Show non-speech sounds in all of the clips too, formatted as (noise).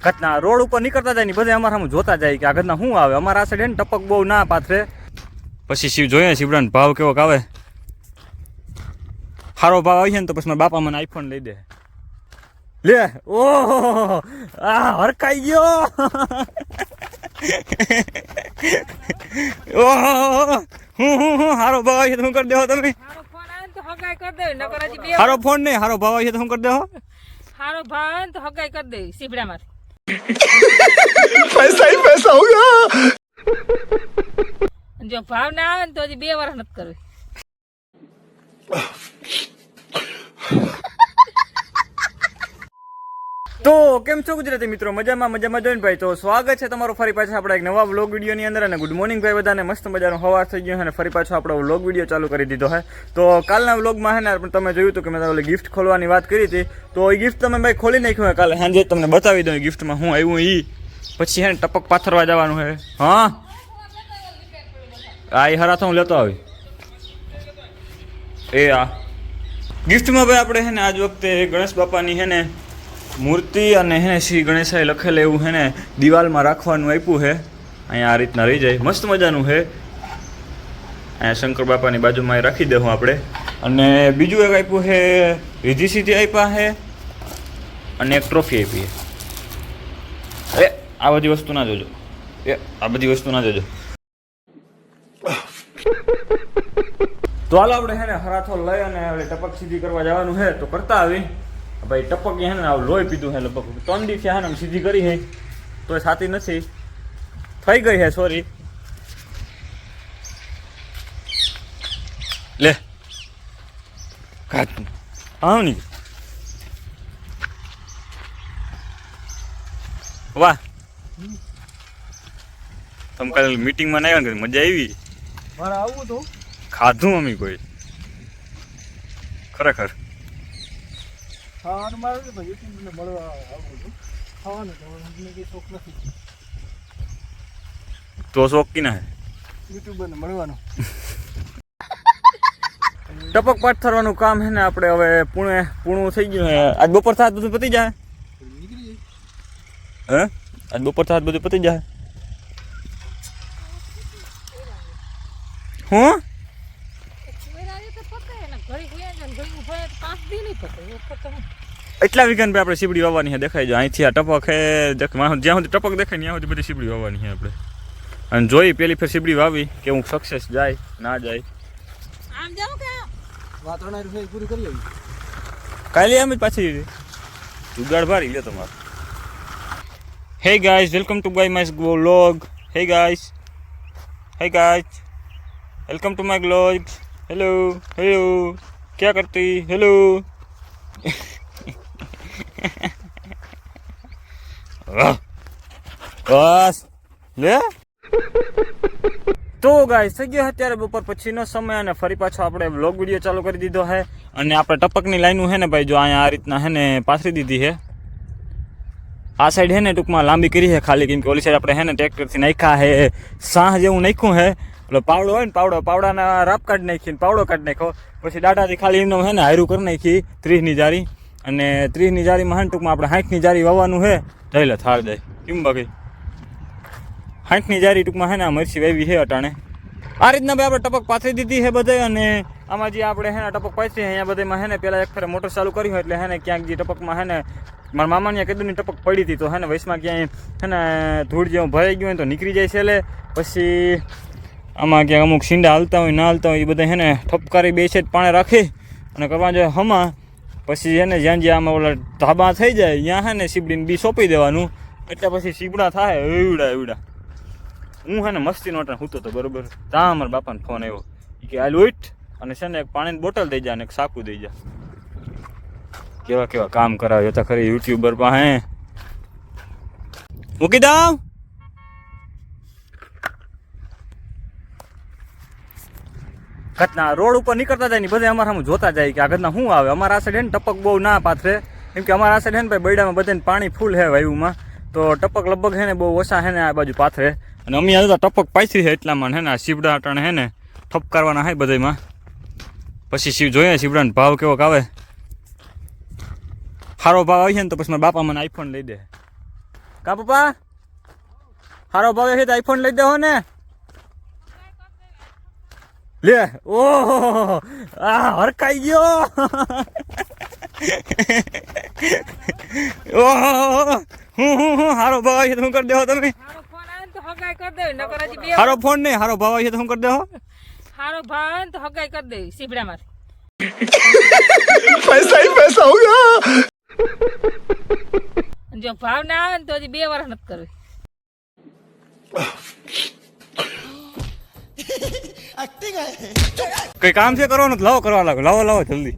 ઘટના રોડ ઉપર નીકળતા જાય ને બધે અમારા સામે જોતા જાય કે આ ઘટના શું આવે? અમારા આ સાઈડ હે ને ટપક બહુ ના પાથરે. પછી શિવ જોઈએ શિવડાન ભાવ કેવો આવે સારો ભાવ આવી છે ને તો પછી મારા બાપા મને આઈફોન લઈ દે. લે ઓહો આ હરકાઈ ગયો. (laughs) ઓહો હું હું હું હારો ભાવ આવી છે તો શું કરી દેવો તમે? હારો ફોન નહીં હારો ભાવ આવી છે તો શું કરી દેવો હારો ભાવ તો હગાઈ કરી દે સીબડામાં પૈસા પૈસા હોગા જો ભાવ ના આવે ને તો હજી બે વર્ષ નથી કરવી. તો કેમ છો ગુજરાતી મિત્રો? મજામાં મજામાં જોઈને ભાઈ, તો સ્વાગત છે તમારું ફરી પાછા આપણા એક નવા વ્લોગ વિડીયોની અંદર. અને ગુડ મોર્નિંગ ભાઈ બધાને. મસ્ત મજાનો હવાર થઈ ગયો અને ફરી પાછો આપણો વ્લોગ વીડિયો ચાલુ કરી દીધો હે તો કાલના વ્લોગમાં હે ને, પણ તમે જોયું હતું કે મેં ઓલી ગિફ્ટ ખોલવાની વાત કરી હતી. તો એ ગિફ્ટ તમે ભાઈ ખોલી નાખ્યું કાલે. સાંજે તમને બતાવી દઉં ગિફ્ટમાં હું આવ્યું એ પછી હે ને, ટપક પાથરવા જવાનું છે. હા? હા એ હરાથો હું લેતો આવી. એ આ. ગિફ્ટમાં ભાઈ આપણે છે ને, આજ વખતે ગણેશ બાપાની છે ને મૂર્તિ અને હે શ્રી ગણેશાએ લખેલું એવું હે ને દિવાલમાં રાખવાનું આપ્યું છે અહીંયા આ રીતના રહી જાય. મસ્ત મજાનું છે અહીંયા શંકર બાપાની બાજુમાં એ રાખી દેવું આપણે. અને બીજું એક આપ્યું છે રીધી સીધી આપ્યા છે અને એક ટ્રોફી આપી એ, આ બધી વસ્તુ ના જોજો. એ, આ બધી વસ્તુ ના જોજો. તો હાલો આપણે હે ને હરાથો લઈ અને ટપક સીધી કરવા જવાનું છે તો કરતા આવી. ભાઈ ટપક હે ને આવું લોહી પીધું હે લગભગ. ત્રણ દિવસ હે ને સીધી કરી હે. તો સાથી નથી. થઈ ગઈ હે સોરી લે. કાટ આવની. વાહ. તમે કાલે મીટિંગમાં ના આવ્યા મજા આવી? મારે આવવું તો ખાધું અમી કોઈ? ખરેખર. ખાવાનું મારે ભાઈ યુટ્યુબને મળવા આવું છું ખાવાનું તો અમને કંઈ શોખ નથી. તો શોખી ના હે? યુટ્યુબરને મળવાનો. (laughs) ટપક પાથરવાનું કામ છે ને આપણે હવે પુણે પૂણું થઈ ગયું આજ બપોર સાત બધું પતી જાય હે? આજ બપોર સાત બધું પતી જાય હું? એટલા વીકેન્ડ આપણે સીબડી વાવવાની છે દેખાય જો. અહીંથી આ ટપક હે દેખ માણસ જ્યાં સુધી ટપક દેખાય ત્યાં સુધી બધી સીબડી વાવવાની છે આપણે. અને જોઈ પેલી ફેર સીબડી વાવી કે હું સક્સેસ જાય ના જાય. આમ જાવ કે વાતરણા રૂપિયા પૂરી કરી આવી. કાલે એમ જ પાછી જુગાડ ભારી લે તમારો. Hey guys welcome to my my vlog hey guys hey guys welcome to my vlog hello hello क्या करती हेलो બસ લે તો ગાઈસ થઈ ગયો અત્યારે બપોર પછીનો સમય અને ફરી પાછો આપણે વ્લોગ વિડીયો ચાલુ કરી દીધો છે અને આપણે ટપકની લાઈનું છે ને ભાઈ જો અહીંયા આ રીતના છે ને પાથરી દીધી છે આ સાઈડ છે ને ટૂંકમાં લાંબી કરી છે ખાલી કેમ કે ઓલી સાઈડ આપણે છે ને ટ્રેક્ટરથી નાખ્યા છે સાહ જેવું નાખ્યું છે એટલે પાવડો હોય ને પાવડો, પાવડાના રાપ કાઢી નાખીને પાવડો કાઢી નાખ્યો પછી દાડાથી ખાલી એમને હે ને હાયરું કરી નાખી, ત્રીસની જારી. અને ત્રીસની જારીમાં છે ને ટૂંકમાં આપણે સાઠની જારી વાવવાનું છે. જઈ લે, થાળ જાય કેમ બાકી? સાઠની જારી ટૂંકમાં હે ને મરસી વાવી છે અટાણે. આ રીતના ભાઈ આપણે ટપક પાથરી દીધી છે બધે અને આમાં જે આપણે હે ને ટપક પાથરી અહીંયા બધામાં હે ને પહેલાં એક ફેરે મોટર ચાલુ કર્યું એટલે હે ને ક્યાંક જે ટપકમાં હે ને મારા મામાની કીધું ટપક પડી હતી, તો હે ને વયસમાં ક્યાંય હે ને ધૂળ જેવું ભરાઈ ગયું હોય તો નીકળી જાય છે એટલે પછી આમાં ક્યાંક અમુક સીંડા હાલતા હોય, ના હાલતા હોય, એ બધા એને ઠપકારી બે છે પાણી રાખી. અને કરવા જોઈએ હમા, પછી છે ને જ્યાં જ્યાં આમાં ઓલા ધાબા થઈ જાય, ત્યાં હે ને સીબડીને બી સોંપી દેવાનું. એટલે પછી સીબડા થાય, એવડા એવડા. હું હે ને મસ્તી નોટા હું તો બરોબર. ત્યાં અમારા બાપાને ફોન આવ્યો કે આ લોઈટ અને છે ને એક પાણીની બોટલ દઈ જા અને એક સાકુ દઈ જા. કેવા કેવા કામ કરાવ્યો તો ખરી યુટ્યુબર પાસે. મૂકી દઉં? ઘટના રોડ ઉપર નીકળતા જાય ને બધા અમારા સામે જોતા જાય કે આ ઘટના શું આવે? અમારા આ સાઈડ હે ને ટપક બહુ ના પાથરે. કેમ કે અમારા આ સાઈડ હે ને ભાઈ બૈડામાં બધાને પાણી ફૂલ હે વાયુમાં. તો ટપક લગભગ હે ને બહુ ઓછા હે ને આ બાજુ પાથરે. અને અમે આ ટપક પાથરી છે એટલામાં હે ને, આ શીવડા અટાણે હે ને, ઠપકારવાના હે બધામાં પછી શિવ જોઈએ શિવડાનો ભાવ કેવો આવે? સારો ભાવ આવી છે ને તો પછી મારા બાપા મને આઈફોન લઈ દે. કા પપ્પા? હારો ભાવ છે તો આઈફોન લઈ દેવો ને. લે ઓહો આ હરકાઈ ગયો. (laughs) ઓહો હું હું હારો ભાવ છે તો હું કરી દેવો તમે? હારો ફોન નહીં હારો ભાવ છે તો હું કરી દેવો હારો ભાવ તો હગાઈ કરી દે સીબડામાંથી પૈસા હી પૈસા હોગા જો ભાવ ના આવે તો હજી બે વાર નથી કરવી. (laughs) કઈ કામ છે કરવાનું? લાવો કરવા લાગો. લાવો લાવો જલ્દી.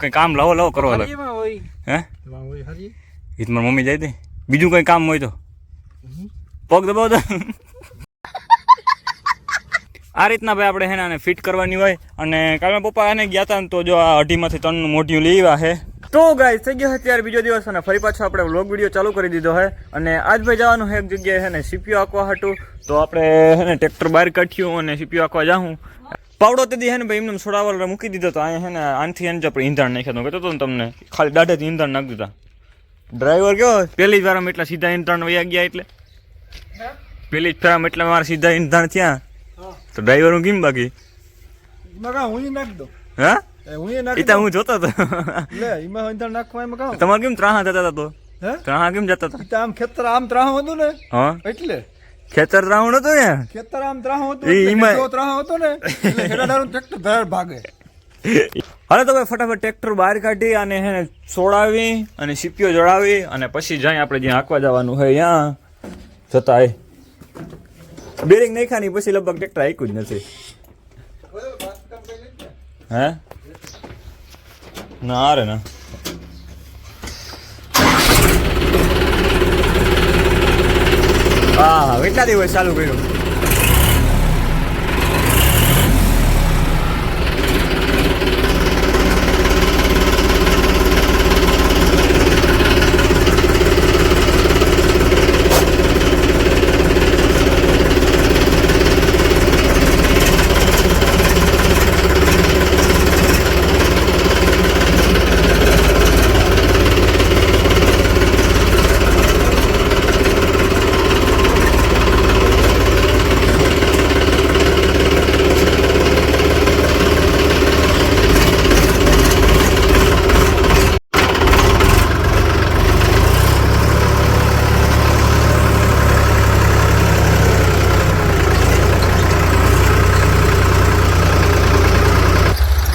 કઈ કામ લાવો લાવો કરવા લાગો. હે? હોય હરી એ તો મારી મમ્મી જાય દે બીજું કઈ કામ હોય તો? પગ દબાવો તો. આ રીતના ભાઈ આપણે હેને આને ફિટ કરવાની હોય. અને કાલે પપ્પા એને ગયા હતા ને તો જો આ અઢીમાંથી ત્રણ મોઢિયું લઈ આવ્યા છે. તો ગાય થઈ ગયો અત્યારે ત્યારે બીજો દિવસ અને ફરી પાછો આપણે વ્લોગ વીડિયો ચાલુ કરી દીધો છે. અને આજ ભાઈ જવાનું એક જગ્યાએ છે ને સીપીઓ આંકવા હતું તો આપણે હે ને ટ્રેક્ટર બહાર કાઢ્યું અને સીપીઓ આંકવા જાઉં પાવડો તેથી હે ને ભાઈ એમને છોડાવલ મૂકી દીધો તો અહીંયા હે ને આનથી એને જ આપણે ઈંધણ નાખ્યા તો. કહેતો હતો ને તમને ખાલી દાઢેથી ઈંધણ નાખી દીધા. ડ્રાઈવર કયો પહેલી જ વારમાં એટલા સીધા ઈંધણ વયા ગયા એટલે. પેલી જ ફેરામાં એટલે મારા સીધા ઈંધણ થયા. તો ડ્રાઈવર હું કેમ બાકી? હું નાખી દઉં. હા? હું હું જોતો હતો. લે એમાં અંદર નાખવા એમાં કામ. તમારે કેમ ત્રાહા જતા હતા તો? હે? ત્રાહા કેમ જતા હતા? આમ ખેતર આમ ત્રાહ હતું ને. હા? એટલે? ખેતર ત્રાહું હતું ને? ખેતર આમ ત્રાહ હતું એમાં- ત્રાહ હતો ને એટલે હેડાડાનું ટ્રેક્ટર ધર ભાગે. હવે તો ફટાફટ ટ્રેક્ટર બહાર કાઢી અને હે છોડાવી અને સીપીઓ જડાવી અને પછી જાય આપણે જ્યાં આંકવા જવાનું હોય ત્યાં. જતા બેરિંગ નહીં ખાની પછી લગભગ ટ્રેક્ટર આંક્યું જ નથી. હે? ના અરે ના હા હા કેટલા દિવસ ચાલુ કર્યું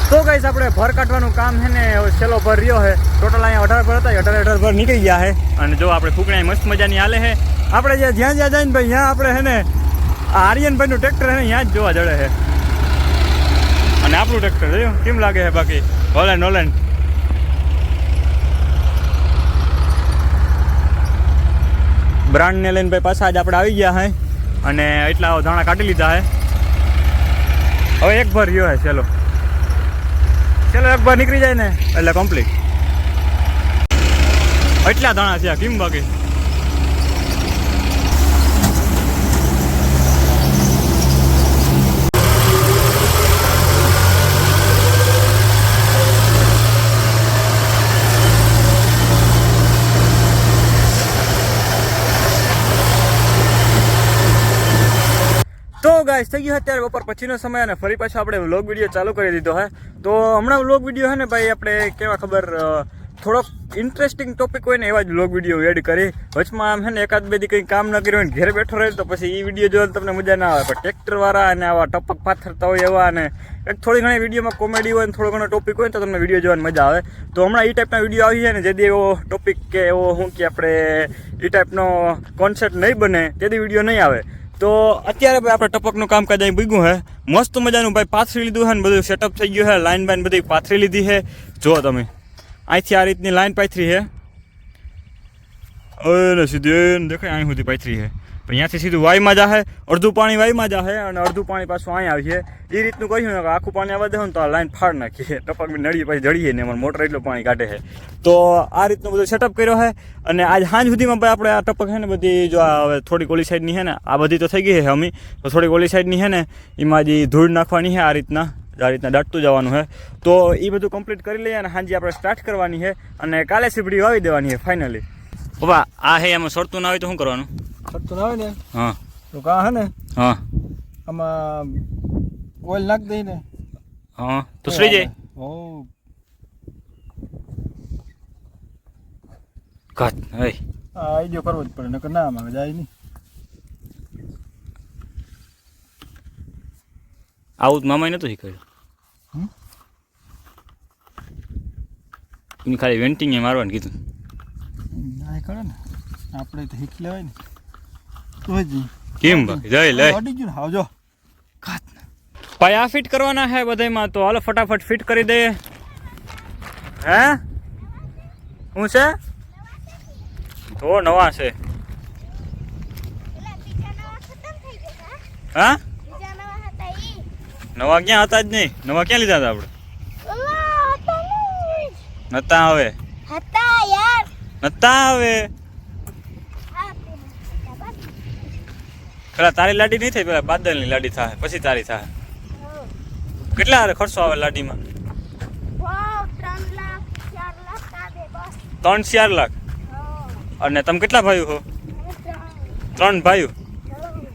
તો ગાઈસ આપણે ભર કાઢવાનું કામ છે ને છેલ્લો ભર રહ્યો છે. ટોટલ અહીંયા અઢાર ભર હતા અઢાર અઢાર ભર નીકળી ગયા છે. અને જો આપણે ફૂકણા મસ્ત મજાની હાલે છે. આપણે જ્યાં જ્યાં જ્યાં જાય ને ભાઈ ત્યાં આપણે છે ને આર્યનભાઈનું ટ્રેક્ટર છે ને ત્યાં જ જોવા જડે છે. અને આપણું ટ્રેક્ટર જોયું કેમ લાગે છે બાકી? ઓલેન ઓલેન બ્રાન્ડને લઈને ભાઈ પાછા જ આપણે આવી ગયા છે. અને એટલા ધાણા કાઢી લીધા છે. હવે એક ભર રહ્યો છે ચલો ચલો એક નીકળી જાય ને. એટલે કમ્પ્લીટ એટલા દાણા છે કેમ બાકી તો ગાઈસ થઈ ગયું અત્યારે બપોર પછીનો સમય અને ફરી પાછો આપણે વ્લોગ વીડિયો ચાલુ કરી દીધો હે. તો હમણાં વ્લોગ વીડિયો છે ને ભાઈ, આપણે કેવા ખબર થોડોક ઇન્ટરેસ્ટિંગ ટોપિક હોય ને એવા જ વ્લોગ વીડિયો એડ કરી. વચમાં આમ છે ને એકાદ બે કંઈ કામ ન કર્યું હોય ઘેર બેઠો રહે તો પછી એ વીડિયો જોવાની તમને મજા ના આવે. પણ ટ્રેક્ટરવાળા અને આવા ટપક પાથરતા હોય એવા અને એક થોડી ઘણી વિડીયોમાં કોમેડી હોય ને થોડો ઘણો ટોપિક હોય તો તમને વીડિયો જોવાની મજા આવે. તો હમણાં એ ટાઈપના વીડિયો આવી જાય ને જેથી એવો ટોપિક કે એવો શું કે આપણે એ ટાઈપનો કોન્સેપ્ટ નહીં બને તેથી વીડિયો નહીં આવે. તો અત્યારે ભાઈ આપણે ટપકનું કામકાજ અહીં ભીગું હે. મસ્ત મજાનું ભાઈ પાથરી લીધું છે ને બધું સેટઅપ થઈ ગયું છે લાઇન બાઇન બધી પાથરી લીધી છે જો તમે. અહીંથી આ રીતની લાઇન પાથરી હે. અને સીધી દેખાય, અહીં સુધી પાથરી છે પણ અહીંયાથી સીધું વાયમાં જાહે, અડધું પાણી વાયમાં જાહે અને અડધું પાણી પાછું અહીંયા આવીએ એ રીતનું કહ્યું કે આખું પાણી દે ને તો આ લાઈન ફાડ નાખીએ. ટપક બી નળી પછી જડીએ ને અમારે મોટર એટલું પાણી કાઢે છે. તો આ રીતનું બધું સેટઅપ કર્યો છે અને આજ સાંજ સુધીમાં ભાઈ આપણે આ ટપક છે ને બધી જો હવે થોડી ઓલી સાઈડની છે ને, આ બધી તો થઈ ગઈ છે અમી તો થોડીક ઓલી સાઈડની છે ને, એમાં જે ધૂળ નાખવાની છે આ રીતના આ રીતના દાટતું જવાનું છે. તો એ બધું કમ્પ્લીટ કરી લઈએ અને સાંજે આપણે સ્ટાર્ટ કરવાની છે અને કાલે સીપડી વાવી દેવાની છે ફાઇનલી પપ્પા આ હે એમાં સરતું ના હોય તો શું કરવાનું? ખર્ચો આવે ને હા. તો કા હે ને હા. આમાં ઓઇલ નાખ દઈ ને હા તો સુઈ જાય. ઓ ઘાત હે. આ આઈડિયો કરવો જ પડે નકર ના આમાં જાય નહીં. આવું મામાએ નતું શીખવ્યું? એની ખાલી વેન્ટિંગ એ મારવાનું કીધું. ના કરે ને આપણે તો શીખી લેવાય ને. કેમ જય આવજો પાયા ફિટ કરવાના હે બધામાં તો હાલો ફટાફટ ફિટ કરી દે હે? શું છે? તો નવા છે. પેલા બીજા નવા ખતમ થઈ ગયા હા? નવા ક્યાં હતા જ નહીં. નવા ક્યાં લીધા હતા આપણે? નતા આવે નતા આવે હા પેલા હતા બસ પેલા તારી લાડી નહીં થઈ પેલા બાદલની લાડી થાય પછી તારી થાય કેટલા હારે ખર્ચો આવે લાડીમાં? ત્રણ લાખ ચાર લાખ અને તમે કેટલા ભાઈઓ હો? ત્રણ ભાઈઓ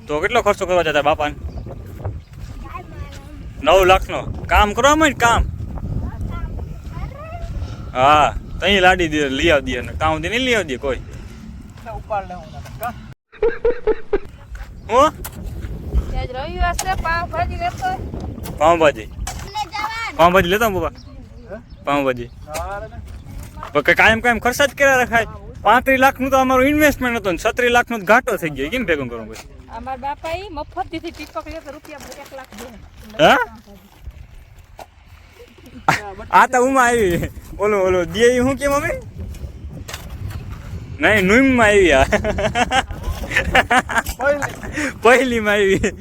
તો કેટલો ખર્ચો કરવા જતા બાપાને? નવ લાખનો. કામ કરવા માં કામ. હા તઈ લાડી દે લઈ આવ દે ને કામ દે નહીં લઈ આવ દે કોઈ. ઉપાડ લે હું? હું. પાઉંભાજી પાઉંભાજી. લેતા બાબા હે? પાઉંભાજી. ને? કાયમ કાયમ ખર્ચા જ કર્યા રખાય. પાંત્રીસ લાખનું તો અમારું ઇન્વેસ્ટમેન્ટ હતું ને છત્રીસ લાખનો નું ઘાટો થઈ ગયો. કેમ ભેગું કરવું પછી? અમારા બાપા એ મફત દીધી ટીપક લેતા રૂપિયા એક લાખ દે આ તો ઉમા આવી. ઓલો ઓલો દે શું હું કે મમ્મી? નહીં નુઈમમાં આવી આ. પહેલીમાં આવી.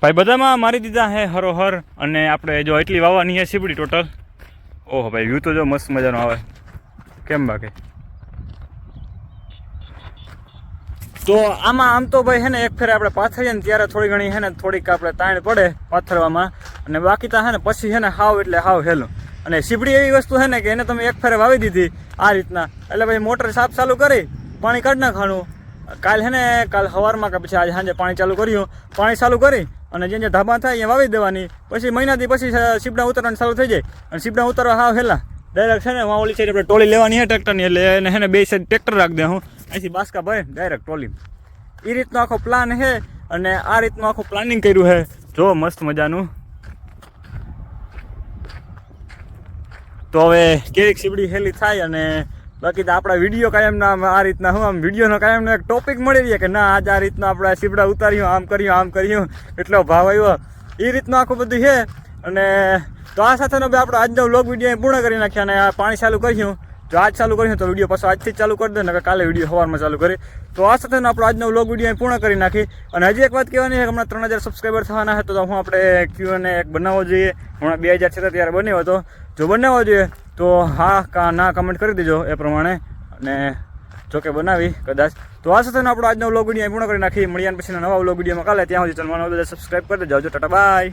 ભાઈ, બધામાં મારી દીધા હે હરોહર અને આપણે જો એટલી વાવવાની હે સીબડી ટોટલ. ઓહો ભાઈ વ્યૂ તો જો મસ્ત મજાનો આવે. કેમ બાકી? તો આમાં આમ તો ભાઈ હે ને, એક ફેર આપણે પાથરીએ ને ત્યારે થોડી ઘણી હે ને, થોડીક આપણે તાણ પડે પાથરવામાં. અને બાકી તો હે ને, પછી હે ને હાવ એટલે હાવ હેલું. અને સીબડી એવી વસ્તુ હે ને કે એને તમે એક ફેરે વાવી દીધી આ રીતના. એટલે ભાઈ મોટર સાફ ચાલુ કરી પાણી કાઢ નાખવાનું. કાલ હે ને, કાલ સવારમાં કે પછી આજે સાંજે પાણી ચાલુ કર્યું. પાણી ચાલુ કરી અને જે જે ધાબા થાય એ વાવી દેવાની. પછી મહિનાથી પછી સીપડા ઉતરવાનું ચાલુ થઈ જાય. અને સીપડા ઉતરવા હાવ હેલા ડાયરેક્ટ છે ને વાં ઓલી સાઈડ આપણે ટોલી લેવાની હે ટ્રેક્ટરની એટલે એને હે ને બે સાઈડ ટ્રેક્ટર રાખી દે હું. અહીંથી બાસકા ભરે ડાયરેક્ટ ટોલી એ રીતનો આખો પ્લાન છે અને આ રીતનું આખું પ્લાનિંગ કર્યું છે જો, મસ્ત મજાનું. તો હવે કેવીક સીબડી હેલી થાય અને બાકી તો આપણા વીડિયો કાયમના આમ આ રીતના હું આમ વિડીયોનો કાયમનો એક ટોપિક મળી રહે કે ના, આજ આ રીતના આપણે સીપડા ઉતાર્યું, આમ કર્યું આમ કર્યું, એટલો ભાવ આવ્યો. એ રીતનું આખું બધું છે. અને તો આ સાથેનો બે આપણો આજનો વ્લોગ વીડિયો પૂર્ણ કરી નાખ્યા અને આ પાણી ચાલુ કર્યું. જો આજ ચાલુ કર્યું તો વીડિયો પાછો આજથી જ ચાલુ કરી દે ને કાલે વીડિયો સવારમાં ચાલુ કરી તો આ સાથેનો આપણો આજનો વ્લોગ વીડિયો પૂર્ણ કરી નાખી. અને હજી એક વાત કહેવાની છે કે હમણાં ત્રણ હજાર સબસ્ક્રાઈબર થવાના હતા તો હું આપણે ક્યુ અને એક બનાવવો જોઈએ. હમણાં બે હજાર છતાં ત્યારે બન્યો હતો. જો બનાવવો જોઈએ તો હા, કા ના કમેન્ટ કરી દેજો એ પ્રમાણે. અને જો કે બનાવી, કદાચ. તો આ સાથેનો આપણો આજનો વ્લોગ વીડિયો પૂર્ણ કરી નાખી. મળ્યા પછીના નવા વ્લોગ વિડીયોમાં કાલે. ત્યાં સુધી બધા સબસ્ક્રાઈબ કરી દેજો. Tata, bye.